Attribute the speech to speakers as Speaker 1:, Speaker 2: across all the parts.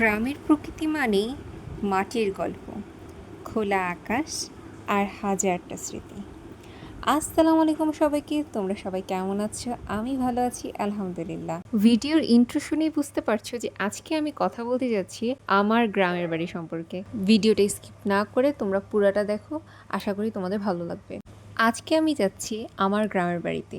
Speaker 1: গ্রামের প্রকৃতি মানেই মাটির গল্প, খোলা আকাশ আর হাজারটা স্মৃতি। আসসালামু আলাইকুম সবাইকে, তোমরা সবাই কেমন আছো? আমি ভালো আছি, আলহামদুলিল্লাহ। ভিডিওর ইন্ট্রো শুনেই বুঝতে পারছ যে আজকে আমি কথা বলতে যাচ্ছি আমার গ্রামের বাড়ি সম্পর্কে। ভিডিওটা স্কিপ না করে তোমরা পুরাটা দেখো, আশা করি তোমাদের ভালো লাগবে। আজকে আমি যাচ্ছি আমার গ্রামের বাড়িতে।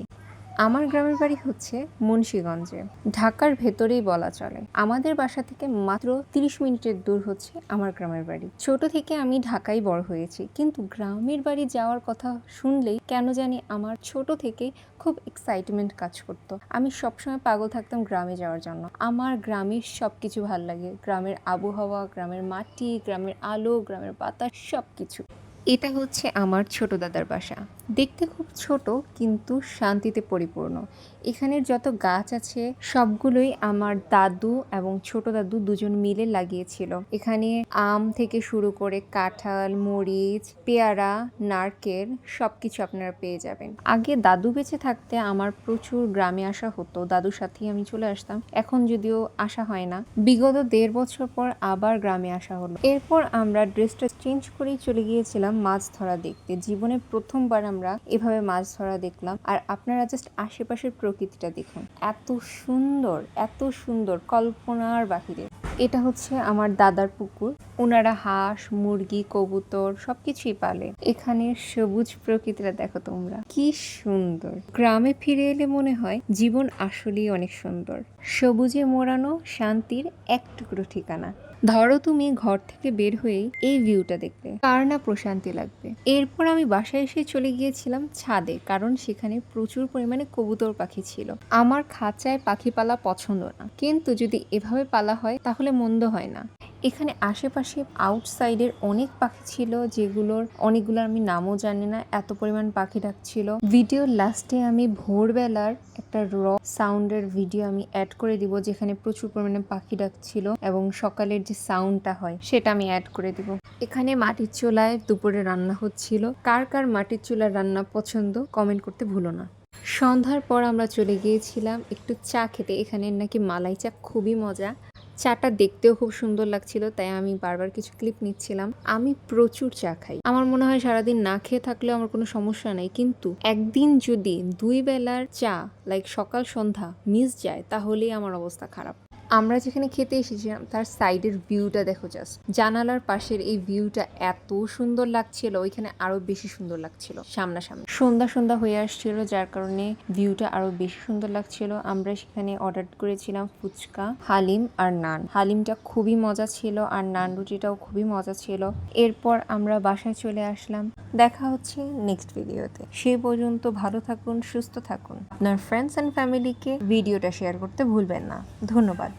Speaker 1: আমার গ্রামের বাড়ি হচ্ছে মুন্সীগঞ্জে। ঢাকার ভেতরেই বলা চলে। আমাদের বাসা থেকে মাত্র তিরিশ মিনিটের দূর হচ্ছে আমার গ্রামের বাড়ি। ছোট থেকে আমি ঢাকায় বড় হয়েছি, কিন্তু গ্রামের বাড়ি যাওয়ার কথা শুনলেই কেন জানি আমার ছোট থেকে খুব এক্সাইটমেন্ট কাজ করতো। আমি সবসময় পাগল থাকতাম গ্রামে যাওয়ার জন্য। আমার গ্রামের সব কিছু ভালো লাগে। গ্রামের আবহাওয়া, গ্রামের মাটি, গ্রামের আলো, গ্রামের বাতাস সব কিছু এটা হচ্ছে আমার ছোট দাদার বাসা। দেখতে খুব ছোট, কিন্তু শান্তিতে পরিপূর্ণ। এখানের যত গাছ আছে, সবগুলোই আমার দাদু এবং ছোট দাদু দুজন মিলে লাগিয়েছিল। এখানে আম থেকে শুরু করে কাঁঠাল, মরিচ, পেয়ারা, নারকেল সবকিছু আপনারা পেয়ে যাবেন। আগে দাদু বেঁচে থাকতে আমার প্রচুর গ্রামে আসা হতো, দাদুর সাথেই আমি চলে আসতাম। এখন যদিও আসা হয় না, বিগত দেড় বছর পর আবার গ্রামে আসা হলো। এরপর আমরা ড্রেসটা চেঞ্জ করেই চলে গিয়েছিলাম মাছ ধরা দেখতে। জীবনে প্রথমবার আমরা এভাবে মাছ ধরা দেখলাম। আর আপনারা জাস্ট আশেপাশের প্রকৃতিটা দেখুন। এত সুন্দর এত সুন্দর কল্পনার বাহিরে। এটা হচ্ছে আমার দাদার পুকুর। ওনারা হাঁস, মুরগি, কবুতর সবকিছুই পালে। এখানে সবুজ প্রকৃতিটা দেখো তোমরা। কি সুন্দর। গ্রামে ফিরে এলে মনে হয় জীবন আসলেই অনেক সুন্দর। সবুজে মোড়ানো শান্তির এক টুকরো ঠিকানা। ধরো তুমি ঘর থেকে বের হয়ে এই ভিউটা দেখবে কার না প্রশান্তি লাগবে? এরপর আমি বাসায় এসে চলে গিয়েছিলাম ছাদে, কারণ সেখানে প্রচুর পরিমাণে কবুতর পাখি ছিল। আমার খাঁচায় পাখি পালা পছন্দ না। কিন্তু যদি এভাবে পালা হয়, তাহলে মন্দ হয় না। এখানে আশেপাশে আউটসাইডের অনেক পাখি ছিল, যেগুলোর অনেকগুলোর আমি নামও জানি না, এত পরিমাণ পাখি ডাকছিল। ভিডিওর লাস্টে আমি ভোরবেলার একটা র সাউন্ডের ভিডিও আমি অ্যাড করে দিব, যেখানে প্রচুর পরিমাণে পাখি ডাকছিল এবং সকালের যে সাউন্ডটা হয়, সেটা আমি অ্যাড করে দিব। এখানে মাটির চুলায় দুপুরে রান্না হচ্ছিল। কার কার মাটির চুলার রান্না পছন্দ কমেন্ট করতে ভুলো না। সন্ধ্যার পর আমরা চলে গিয়েছিলাম একটু চা খেতে। এখানে নাকি মালাই চা খুবই মজা। চাটা দেখতেও খুব সুন্দর লাগছিল, তাই আমি বারবার কিছু ক্লিপ নিচ্ছিলাম। আমি প্রচুর চা খাই। আমার মনে হয় সারাদিন না খেয়ে থাকলেও আমার কোনো সমস্যা নেই, কিন্তু একদিন যদি দুই বেলার চা লাইক সকাল সন্ধ্যা মিস যায়, তাহলেই আমার অবস্থা খারাপ। আমরা যেখানে খেতে এসেছিলাম তার সাইডের ভিউটা দেখো জাস্ট জানালার পাশের এই ভিউটা এত সুন্দর লাগছিল, ওইখানে আরও বেশি সুন্দর লাগছিল, সামনাসামনি। সন্ধ্যা সন্ধ্যা হয়ে আসছিল, যার কারণে ভিউটা আরও বেশি সুন্দর লাগছিল। আমরা সেখানে অর্ডার করেছিলাম ফুচকা, হালিম আর নান। হালিমটা খুবই মজা ছিল আর নান রুটিটাও খুবই মজা ছিল। এরপর আমরা বাসায় চলে আসলাম। দেখা হচ্ছে নেক্সট ভিডিওতে সেই পর্যন্ত ভালো থাকুন, সুস্থ থাকুন। আপনার ফ্রেন্ডস অ্যান্ড ফ্যামিলিকে ভিডিওটা শেয়ার করতে ভুলবেন না। ধন্যবাদ।